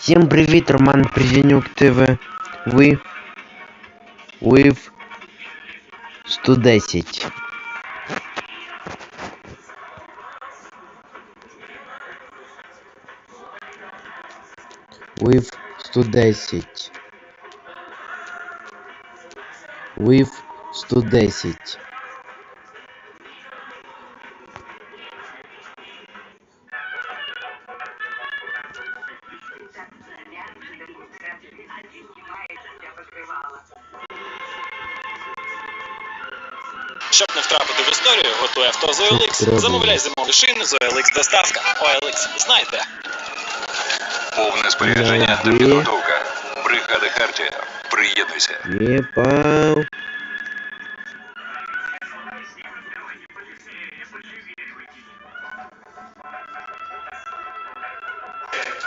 Всім привіт, Роман Призенюк ТВ. Ви. Ви в 110. Ви в 110. Ви в 110. Щоб не втрапити в історію, готуй авто з OLX. Замовляй зимові шини з OLX доставка. OLX, знайте. Повне спорядження та підготовка. Бригада Хартія. Приєднуйся. Єпав.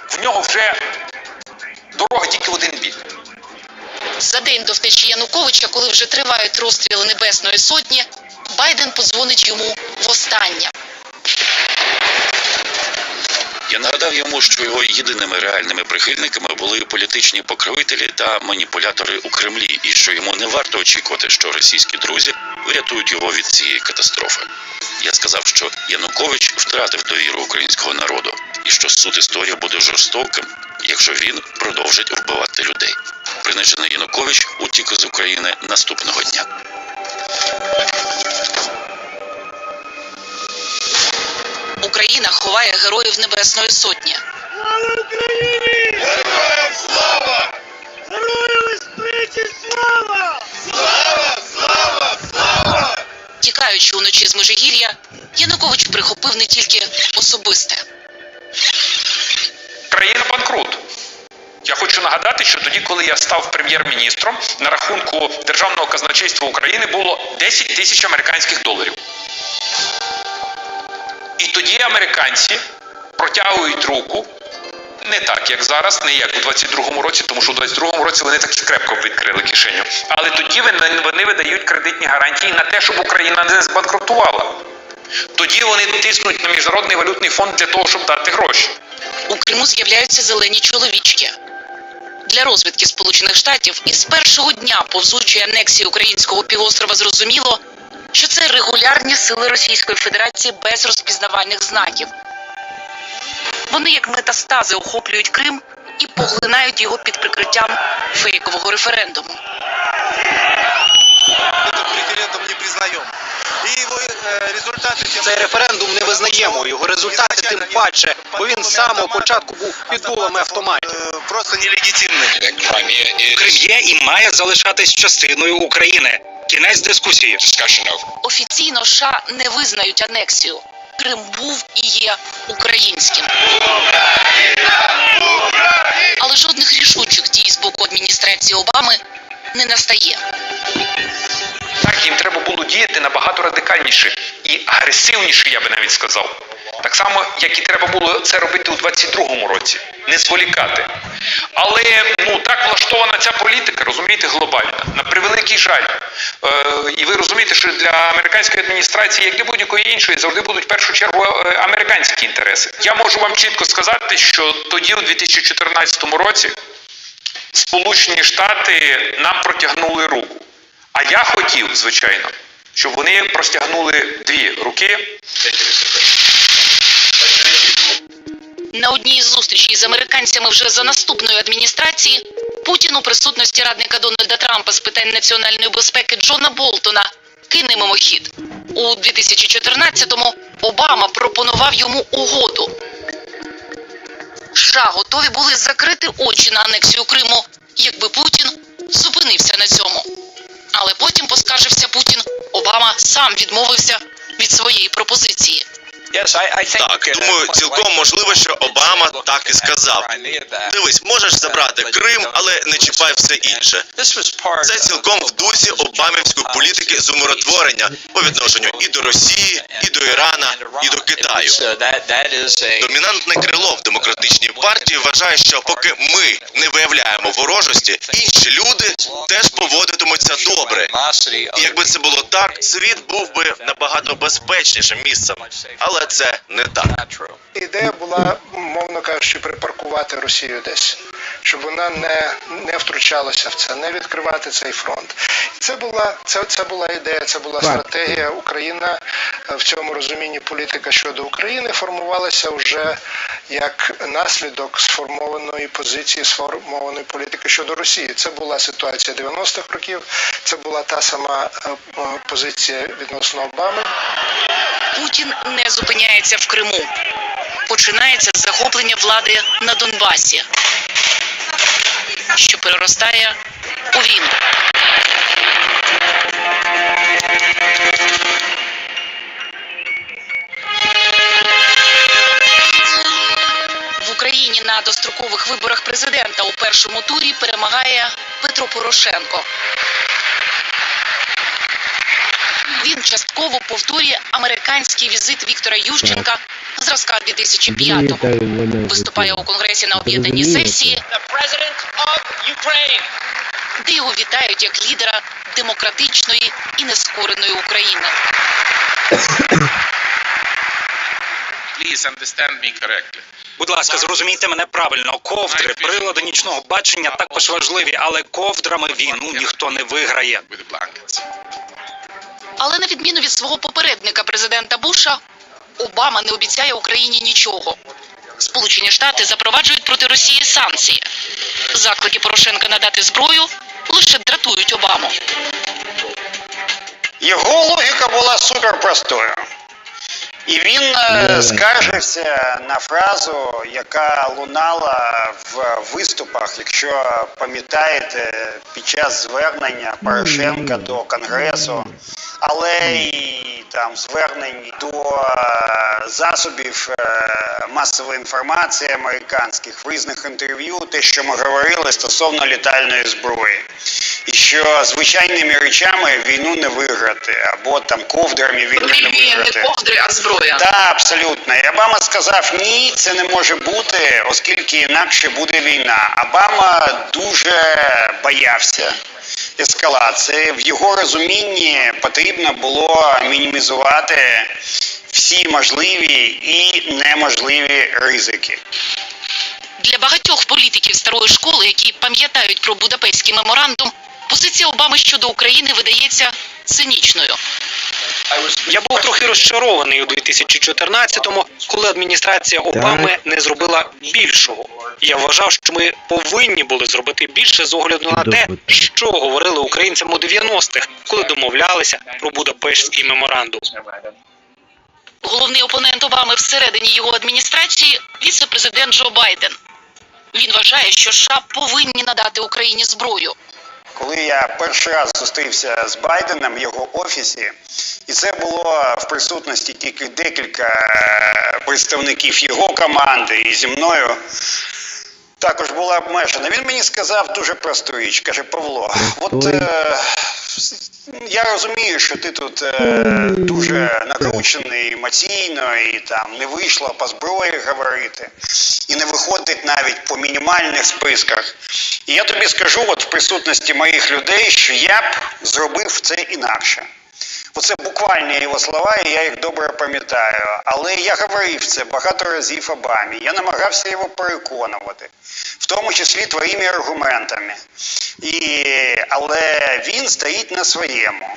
в нього вже дорога тільки в один бік. За день до втечі Януковича, коли вже тривають розстріли Небесної Сотні, Байден подзвонить йому востаннє. Я нагадав йому, що його єдиними реальними прихильниками були політичні покровителі та маніпулятори у Кремлі, і що йому не варто очікувати, що російські друзі врятують його від цієї катастрофи. Я сказав, що Янукович втратив довіру українського народу, і що суд історії буде жорстоким, якщо він продовжить вбивати людей. Принижений Янукович утік з України наступного дня. Україна ховає героїв Небесної Сотні. Героям слава! Герої! Слава! Тікаючи уночі з Межигір'я, Янукович прихопив не тільки особисте. Хочу нагадати, що тоді, коли я став прем'єр-міністром, на рахунку Державного казначейства України було 10 тисяч американських доларів. І тоді американці протягують руку не так, як зараз, не як у 22-му році, тому що у 22-му році вони так крепко відкрили кишеню. Але тоді вони видають кредитні гарантії на те, щоб Україна не збанкрутувала. Тоді вони тиснуть на міжнародний валютний фонд для того, щоб дати гроші. У Криму з'являються зелені чоловічки. Для розвідки Сполучених Штатів із першого дня повзучої анексії українського півострова зрозуміло, що це регулярні сили Російської Федерації без розпізнавальних знаків. Вони як метастази охоплюють Крим і поглинають його під прикриттям фейкового референдуму. референдум не признаем. И его э, результаты... тем- Цей референдум не визнаємо. Його результати тим паче, бо він з самого початку був під дулами автоматів. Э, Просто нелегитимны. Крим є і має залишатись частиною України. Кінець дискусії. Офіційно США не визнають анексію. Крим був і є українським. Але жодних рішучих дій з боку адміністрації Обами не настає. Так, їм треба діяти набагато радикальніше і агресивніше, я би навіть сказав. Так само, як і треба було це робити у 22-му році, не зволікати. Але ну так влаштована ця політика, розумієте, глобальна. На превеликий жаль. Е, і ви розумієте, що для американської адміністрації, як для будь-якої іншої, завжди будуть в першу чергу е, американські інтереси. Я можу вам чітко сказати, що тоді, у 2014 році, Сполучені Штати нам протягнули руку. А я хотів, звичайно, щоб вони простягнули дві руки. На одній із зустрічей з американцями вже за наступної адміністрації Путін у присутності радника Дональда Трампа з питань національної безпеки Джона Болтона кине мимохід. У 2014-му Обама пропонував йому угоду. США готові були закрити очі на анексію Криму, якби Путін зупинився на цьому. Але потім поскаржився Путін. Обама сам відмовився від своєї пропозиції. Так, думаю, цілком можливо, що Обама так і сказав. Дивись, можеш забрати Крим, але не чіпай все інше. Це цілком в дусі обамівської політики з умиротворення по відношенню і до Росії, і до Ірана, і до Китаю. Домінантне крило в демократичній партії вважає, що поки ми не виявляємо ворожості, інші люди теж поводитимуться добре. І якби це було так, світ був би набагато безпечнішим місцем. Але це не так. Ідея була, мовно кажучи, припаркувати Росію десь, щоб вона не, не втручалася в це, не відкривати цей фронт. Це була це, це була ідея, це була стратегія. Україна е, в цьому розумінні політика щодо України формувалася вже як наслідок сформованої позиції, сформованої політики щодо Росії. Це була ситуація 90-х років. Це була та сама е, е, позиція відносно Обами. Путін не зупиняється в Криму. Починається захоплення влади на Донбасі, що переростає у війну. В Україні на дострокових виборах президента у першому турі перемагає Петро Порошенко. Він частково повторює американський візит Віктора Ющенка зразка 2005-го. Виступає у конгресі на об'єднаній сесії, де його вітають як лідера демократичної і нескореної України. Please understand me correctly. Будь ласка, зрозумійте мене правильно. Ковдри, прилади нічного бачення також важливі, але ковдрами війну ніхто не виграє. Але на відміну від свого попередника президента Буша, Обама не обіцяє Україні нічого. Сполучені Штати запроваджують проти Росії санкції. Заклики Порошенка надати зброю лише дратують Обаму. Його логіка була суперпростою. І він е, скаржився на фразу, яка лунала в виступах, якщо пам'ятаєте, під час звернення Порошенка до Конгресу, але й там звернень до е, засобів е, масової інформації американських в різних інтерв'ю, те, що ми говорили стосовно літальної зброї. І що звичайними речами війну не виграти, або там ковдрами війну не виграти. ковдри, а зброя. Так, абсолютно. І Обама сказав, ні, це не може бути, оскільки інакше буде війна. Обама дуже боявся ескалації. В його розумінні потрібно було мінімізувати всі можливі і неможливі ризики. Для багатьох політиків старої школи, які пам'ятають про Будапештський меморандум, позиція Обами щодо України видається цинічною. Я був трохи розчарований у 2014-му, коли адміністрація Обами не зробила більшого. Я вважав, що ми повинні були зробити більше з огляду на те, що говорили українцям у 90-х, коли домовлялися про Будапештський меморандум. Головний опонент Обами всередині його адміністрації віце-президент Джо Байден. Він вважає, що США повинні надати Україні зброю. Коли я перший раз зустрівся з Байденом в його офісі, і це було в присутності тільки декілька представників його команди і зі мною. Також була обмежена. Він мені сказав дуже просту річ. Каже Павло, от е, я розумію, що ти тут е, дуже накручений емоційно і там не вийшло по зброї говорити, і не виходить навіть по мінімальних списках. І я тобі скажу, от в присутності моїх людей, що я б зробив це інакше. Оце буквальні його слова, і я їх добре пам'ятаю. Але я говорив це багато разів Обамі. Я намагався його переконувати, в тому числі твоїми аргументами. І, але він стоїть на своєму.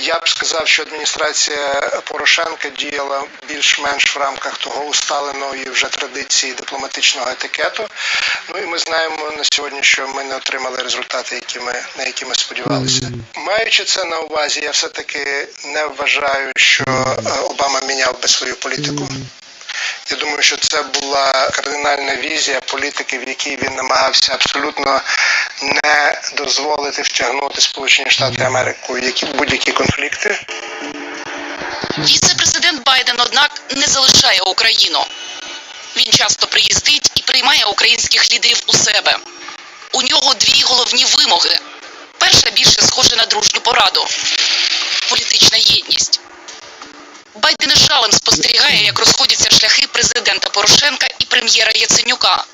Я б сказав, що адміністрація Порошенка діяла більш-менш в рамках того усталеної вже традиції дипломатичного етикету. Ну і ми знаємо на сьогодні, що ми не отримали результати, які ми на які ми сподівалися. Маючи це на увазі, я все таки не вважаю, що е, Обама міняв би свою політику. Я думаю, що це була кардинальна візія політики, в якій він намагався абсолютно не дозволити втягнути Сполучені Штати Америки у які будь-які конфлікти. Віце-президент Байден, однак, не залишає Україну. Він часто приїздить і приймає українських лідерів у себе. У нього дві головні вимоги. Перша більше схоже на дружню пораду політична єдність. Байден із жалем спостерігає, як розходяться шляхи президента Порошенка і прем'єра Яценюка.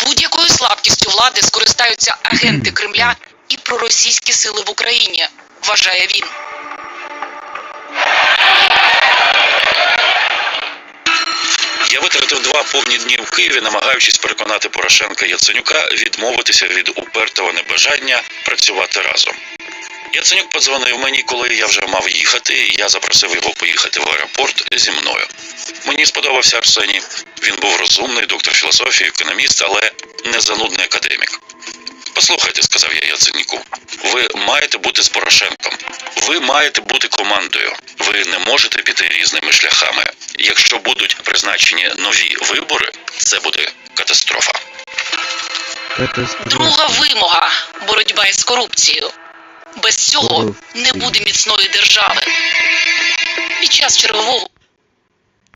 Будь-якою слабкістю влади скористаються агенти Кремля і проросійські сили в Україні, вважає він. Я витратив два повні дні в Києві, намагаючись переконати Порошенка Яценюка відмовитися від упертого небажання працювати разом. Яценюк подзвонив мені, коли я вже мав їхати, і я запросив його поїхати в аеропорт зі мною. Мені сподобався Арсеній. Він був розумний, доктор філософії, економіст, але не занудний академік. Послухайте, сказав я Яценюку, ви маєте бути з Порошенком. Ви маєте бути командою. Ви не можете піти різними шляхами. Якщо будуть призначені нові вибори, це буде катастрофа. Катастрофа. Друга вимога боротьба із корупцією. Без цього не буде міцної держави. Під час чергового